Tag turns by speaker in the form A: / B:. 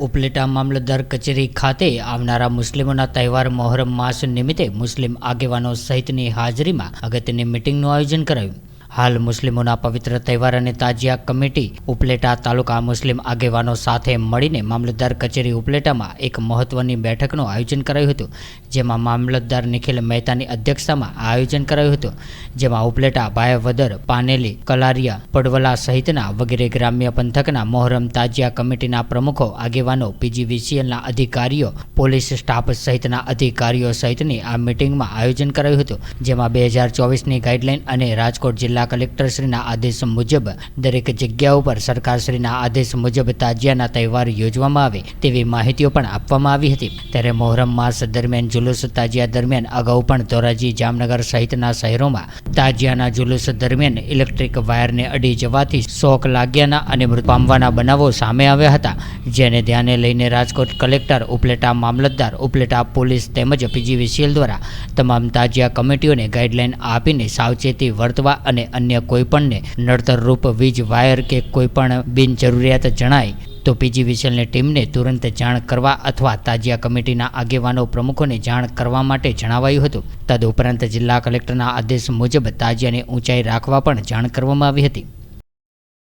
A: ઉપલેટા મામલતદાર કચેરી ખાતે આવનારા મુસ્લિમોના તહેવાર મોહરમ માસ નિમિત્તે મુસ્લિમ આગેવાનો સહિતની હાજરીમાં અગત્યની મિટિંગનું આયોજન કરાયું. હાલ મુસ્લિમોના પવિત્ર તહેવાર અને તાજિયા કમિટી ઉપલેટા તાલુકા મુસ્લિમ આગેવાનો સાથે મળીને મામલતદાર કચેરી ઉપલેટામાં એક મહત્વની બેઠકનું આયોજન કરાયું હતું, જેમાં મામલતદાર નિખિલ મહેતાની અધ્યક્ષતામાં આયોજન કરાયું હતું, જેમાં ઉપલેટા ભાયાવદર, પાનેલી, કલારિયા, પડવલા સહિતના વગેરે ગ્રામ્ય પંથકના મોહરમ તાજિયા કમિટીના પ્રમુખો, આગેવાનો, પીજીવીસીએલના અધિકારીઓ, પોલીસ સ્ટાફ સહિતના અધિકારીઓ સહિતની આ મિટિંગમાં આયોજન કરાયું હતું, જેમાં બે હજાર ચોવીસની ગાઈડલાઈન અને રાજકોટ જિલ્લા કલેક્ટરશ્રીના આદેશ મુજબ દરેક જગ્યા ઉપર સરકારશ્રીના આદેશ મુજબ તાજિયાના તહેવાર યોજવામાં આવે તેવી માહિતીઓ પણ આપવામાં આવી હતી. ત્યારે મોહરમ માસ દરમિયાન જુલુસ તાજિયા દરમિયાન અગાઉ પણ ધોરાજી જામનગર સહિતના શહેરોમાં તાજિયાના જુલુસ દરમિયાન ઇલેક્ટ્રિક વાયરને અડી જવાથી શોક લાગ્યાના અને મૃત પામવાના બનાવો સામે આવ્યા હતા. જેને ધ્યાને લઈને રાજકોટ કલેક્ટર, ઉપલેટા મામલતદાર, ઉપલેટા પોલીસ તેમજ પીજીવીસીએલ દ્વારા તમામ તાજિયા કમિટીઓને ગાઈડલાઈન આપીને સાવચેતી વર્તવા અને અન્ય કોઈપણને નડતરરૂપ વીજ, વાયર કે કોઈપણ બિનજરૂરિયાત જણાય, તો પીજી વિશલની ટીમને તુરંત જાણ કરવા અથવા તાજિયા કમિટીના આગેવાનો પ્રમુખોને જાણ કરવા માટે જણાવાયું હતું. તદુપરાંત જિલ્લા કલેક્ટરના આદેશ મુજબ તાજિયાની ઊંચાઈ રાખવા પણ જાણ કરવામાં આવી હતી.